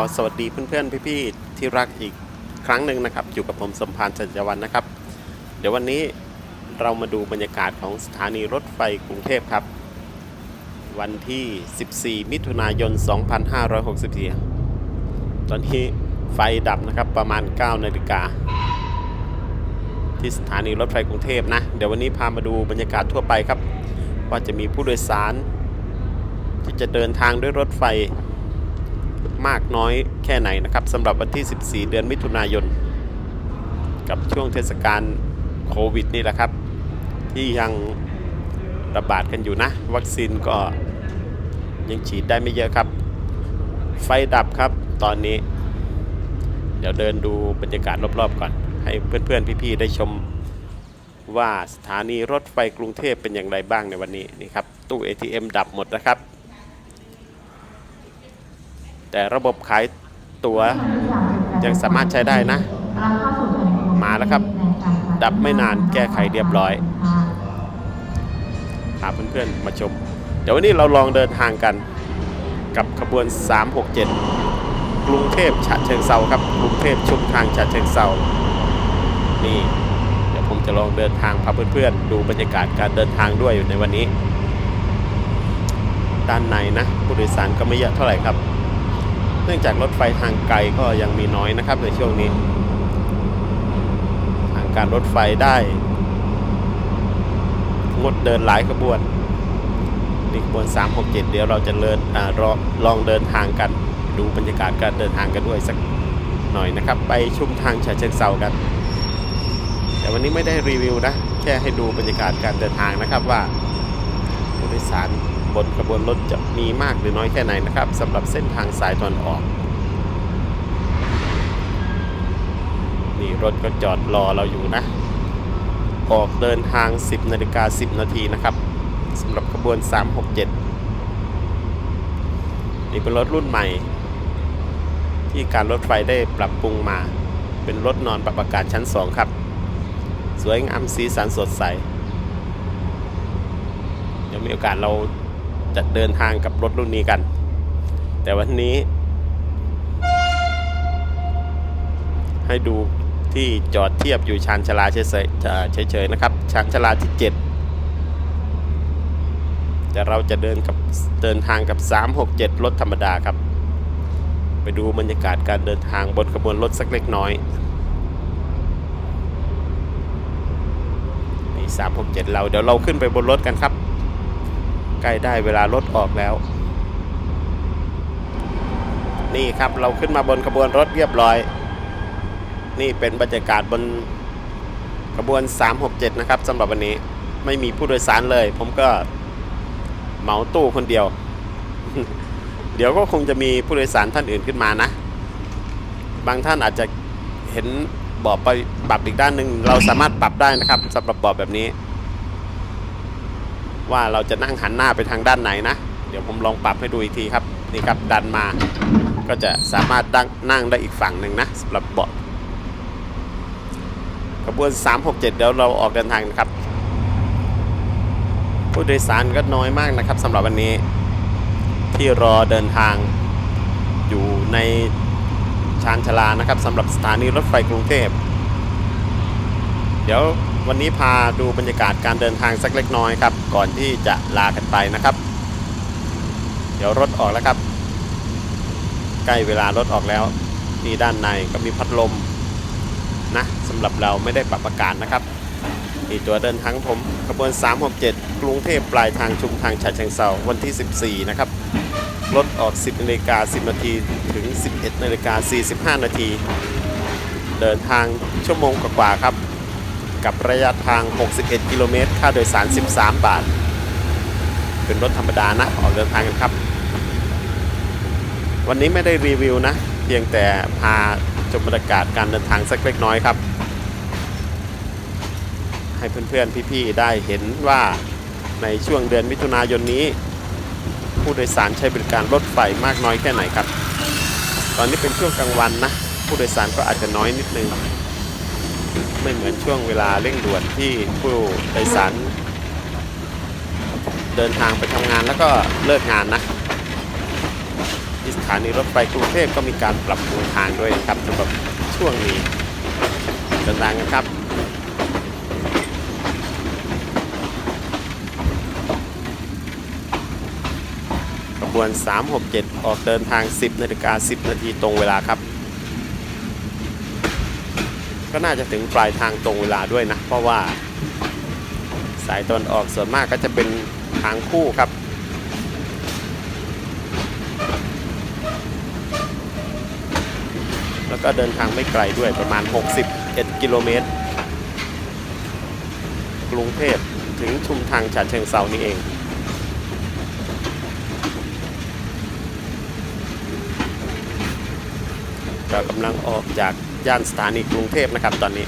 อสวัสดีเพื่อนๆพี่ๆที่รักอีกครั้งหนึ่งนะครับ อยู่กับผมสมพานจัจวันนะครับ เดี๋ยววันนี้เรามาดูบรรยากาศของสถานีรถไฟกรุงเทพครับ วันที่ 14 มิถุนายน 2564 ตอนนี้ไฟดับนะครับประมาณ 9 นาฬิกา ที่สถานีรถไฟกรุงเทพนะ เดี๋ยววันนี้พามาดูบรรยากาศทั่วไปครับ ว่าจะมีผู้โดยสาร ที่จะเดินทางด้วยรถไฟ มากน้อยแค่ไหนนะครับสำหรับวันที่ 14 เดือนมิถุนายน กับช่วงเทศกาลโควิดนี่แหละครับ ที่ยังระบาดกันอยู่นะ วัคซีนก็ยังฉีดได้ไม่เยอะครับ ไฟดับครับตอนนี้ เดี๋ยวเดินดูบรรยากาศรอบๆก่อน ให้เพื่อนๆพี่ๆได้ชมว่าสถานีรถไฟกรุงเทพเป็นอย่างไรบ้างในวันนี้นี่ครับตู้ ATM ดับหมดนะครับ แต่ระบบขายตั๋วยังสามารถใช้ได้นะ มาแล้วครับ ดับไม่นานแก้ไขเรียบร้อยพาเพื่อนๆมาชม เดี๋ยววันนี้เราลองเดินทางกัน กับขบวน 367 กรุงเทพฉะเชิงเซาครับ กรุงเทพชุมทางฉะเชิงเซานี่ เดี๋ยวผมจะลองเดินทางพาเพื่อนๆ ดูบรรยากาศการเดินทางด้วยอยู่ในวันนี้ ด้านในนะผู้โดยสารก็ไม่เยอะเท่าไหร่ครับ นื่องจากรถไฟทางไกลก็ยังมีน้อยนะครับในช่วงนี้ ทางการรถไฟได้ งดเดินหลายขบวนนี่ขบวน 367 เดี๋ยวเราจะเลินอ่ารอลองเดินทางกันดูบรรยากาศการเดินทางกันด้วยสักหน่อยนะครับ ไปชุมทางฉะเชิงเซากัน แต่วันนี้ไม่ได้รีวิวนะ แค่ให้ดูบรรยากาศการเดินทางนะครับว่าผู้โดยสาร นขบวนรถจะมีมากหรือน้อยแค่ไหนนะครับสำหรับเส้นทางสายตอนออกนี่รถก็จอดรอเราอยู่นะ ออกเดินทาง 10นาฬิกา10 นาทีนะครับสำหรับขบวน 367 นี่เป็นรถรุ่นใหม่ ที่การรถไฟได้ปรับปรุงมา เป็นรถนอนปรับอากาศชั้น 2 ครับ สวยงามสีสันสดใส เดี๋ยวมีโอกาสเรา จะเดินทางกับรถรุ่นนี้กัน แต่วันนี้ ให้ดูที่จอดเทียบอยู่ชานชาลาเฉยๆนะครับชานชาลาที่ 7 แต่เราจะเดินกับเดินทางกับ 367 รถธรรมดาครับ ไปดูบรรยากาศการเดินทางบนขบวนรถสักเล็กน้อยนี่367 เราเดี๋ยวเราขึ้นไปบนรถกันครับ ใกล้ได้เวลารถออกแล้ว นี่ครับเราขึ้นมาบนขบวนรถเรียบร้อย นี่เป็นบรรยากาศบนขบวน 367 นะครับสำหรับวันนี้ไม่มีผู้โดยสารเลย ผมก็เหมาตู้คนเดียว เดี๋ยวก็คงจะมีผู้โดยสารท่านอื่นขึ้นมานะ บางท่านอาจจะเห็นบาะไปปรับอีกด้านหนึ่งเราสามารถปรับได้นะครับสำหรับบาะแบบนี้ ว่าเราจะนั่งหันหน้าไปทางด้านไหนนะ เดี๋ยวผมลองปรับให้ดูอีกทีครับนี่ครับดันมาก็จะสามารถนั่งได้อีกฝั่งหนึ่งนะสำหรับเบาะขบวน 367 เดี๋ยวเราออกเดินทางนะครับ ผู้โดยสารก็น้อยมากนะครับสำหรับวันนี้ที่รอเดินทางอยู่ในชานชาลานะครับสำหรับสถานีรถไฟกรุงเทพ เดี๋ยว วันนี้พาดูบรรยากาศการเดินทางสักเล็กน้อยครับ ก่อนที่จะลากันไปนะครับ เดี๋ยวรถออกแล้วครับ ใกล้เวลารถออกแล้วนี่ด้านในก็มีพัดลมนะสำหรับเราไม่ได้ปรับอากาศนะครับนี่ตัวเดินทางผมขบวน 367 กรุงเทพปลายทางชุมทางฉะเชิงเซาวันที่ 14 นะครับรถออก 10นาฬิกา10 นาทีถึง 11นาฬิกา45 นาที เดินทางชั่วโมงกว่าๆครับ กับระยะทาง 61 กิโลเมตร ค่าโดยสาร 13 บาท เป็นรถธรรมดานะ ออกเดินทางกันครับ วันนี้ไม่ได้รีวิวนะ เพียงแต่พาชมบรรยากาศการเดินทางสักเล็กน้อยครับ ให้เพื่อนๆ พี่ๆ ได้เห็นว่าในช่วงเดือนมิถุนายนนี้ ผู้โดยสารใช้บริการรถไฟมากน้อยแค่ไหนครับ ตอนนี้เป็นช่วงกลางวันนะ ผู้โดยสารก็อาจจะน้อยนิดนึง ไม่เหมือนช่วงเวลาเร่งด่วนที่ผู้โดยสารเดินทางไปทำงานแล้วก็เลิกงานนะที่สถานีรถไฟกรุงเทพก็มีการปรับปรุงทางด้วยครับสำหรับช่วงนี้เดินทางกันครับขบวน 367 ออกเดินทาง 10นาฬิกา10 นาทีตรงเวลาครับ ก็น่าจะถึงปลายทางตรงเวลาด้วยนะ เพราะว่าสายตอนออกส่วนมากก็จะเป็นทางคู่ครับแล้วก็เดินทางไม่ไกลด้วยประมาณ 61 กิโลเมตร กรุงเทพถึงชุมทางฉะเชิงเซานี่เอง เรากำลังออกจาก ย่านสถานีกรุงเทพนะครับตอนนี้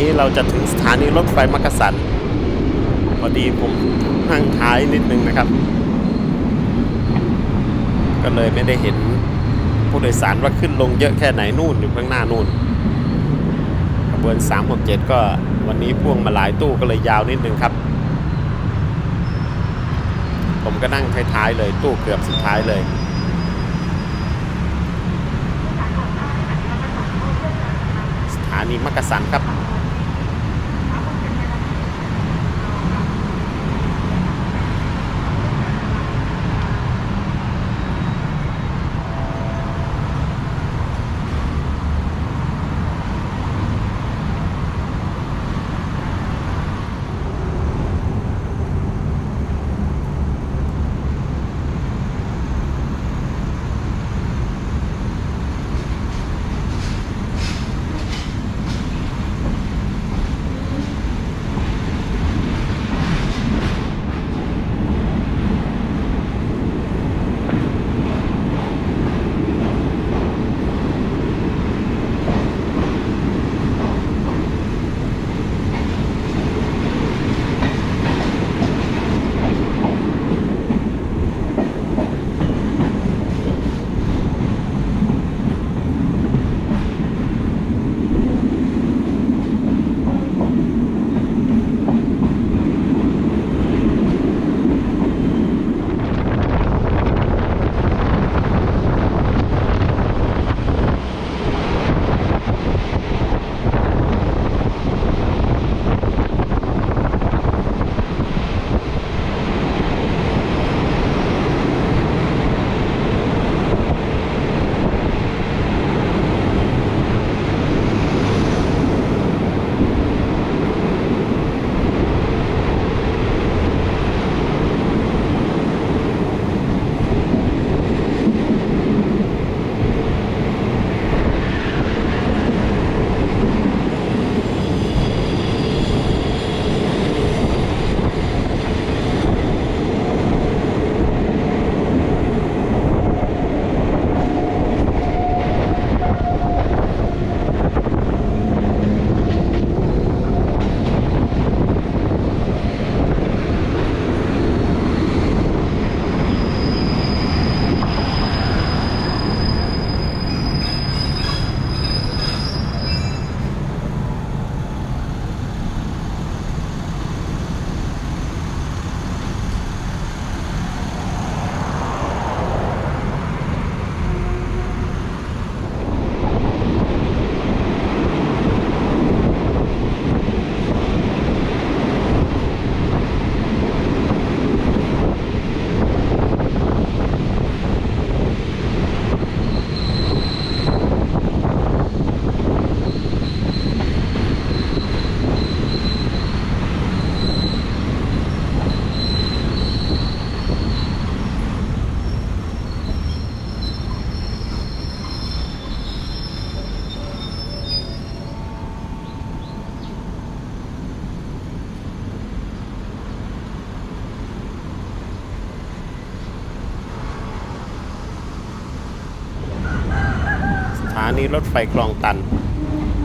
นี้เราจะถึงสถานีรถไฟมักกะสันพอดีผมนั่งท้ายนิดนึงนะครับ ก็เลยไม่ได้เห็นผู้โดยสารว่าขึ้นลงเยอะแค่ไหนนู่นอยู่ข้างหน้านู่นขบวน367 ก็วันนี้พ่วงมาหลายตู้ก็เลยยาวนิดนึงครับ ผมก็นั่งท้ายๆเลยตู้เกือบสุดท้ายเลยสถานีมักกะสันครับ นีรถไฟคลองตัน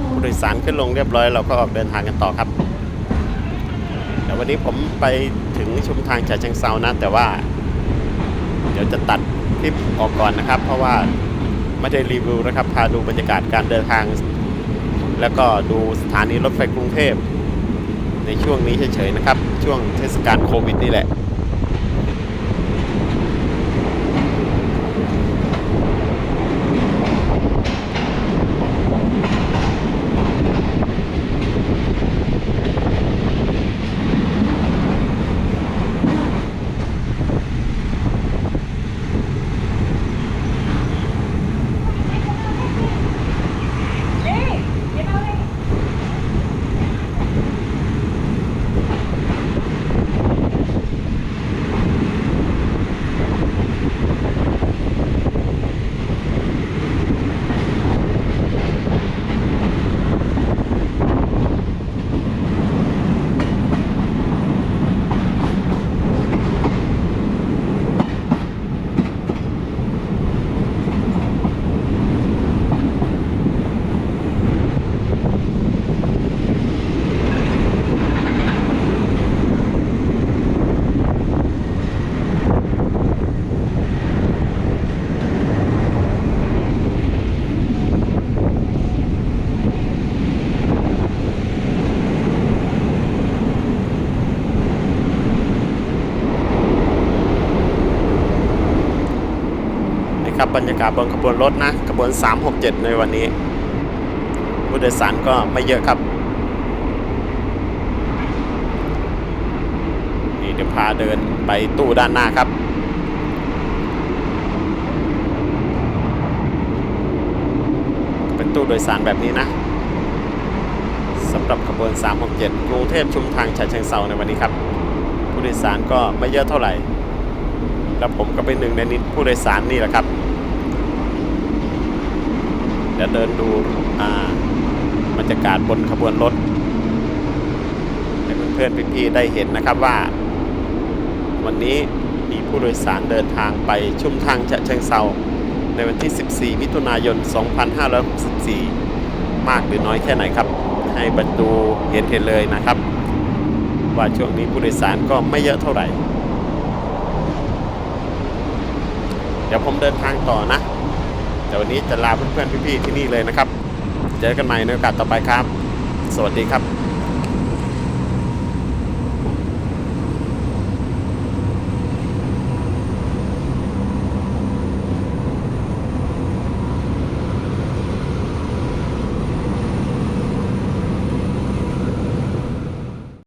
ผู้โดยสารขึ้นลงเรียบร้อยเราก็ออกเดินทางกันต่อครับแต่วันนี้ผมไปถึงชุมทางฉะเชิงเซานะ แต่ว่า เดี๋ยวจะตัดคลิปออกก่อนนะครับ เพราะว่าไม่ได้รีวิวนะครับ พาดูบรรยากาศการเดินทาง แล้วก็ดูสถานีรถไฟกรุงเทพในช่วงนี้เฉยๆนะครับ ช่วงเทศกาลโควิดนี่แหละ ครับบรรยากาศบนขบวนรถนะขบวน 367 ในวันนี้ผู้โดยสารก็ไม่เยอะครับนี่เดี๋ยวพาเดินไปตู้ด้านหน้าครับเป็นตู้โดยสารแบบนี้นะสำหรับขบวน 367 กรุงเทพชุมทางฉะเชิงเซาในวันนี้ครับ ผู้โดยสารก็ไม่เยอะเท่าไหร่ แล้วผมก็เป็นหนึ่งในนิผู้โดยสารนี่แหละครับ เดี๋ยวเดินดูอ่าบรรยากาศบนขบวนรถให้เพื่อนๆพี่ๆได้เห็นนะครับว่า วันนี้มีผู้โดยสารเดินทางไปชุมทางฉะเชิงเซาในวันที่ 14 มิถุนายน 2564 มากหรือน้อยแค่ไหนครับ ให้บรรดูเห็นเห็นเลยนะครับ ว่าช่วงนี้ผู้โดยสารก็ไม่เยอะเท่าไหร่ เดี๋ยวผมเดินทางต่อนะแต่วันนี้จะลาเพื่อนๆพี่ๆที่นี่เลยนะครับ เจอกันใหม่ในโอกาสต่อไปครับ สวัสดีครับ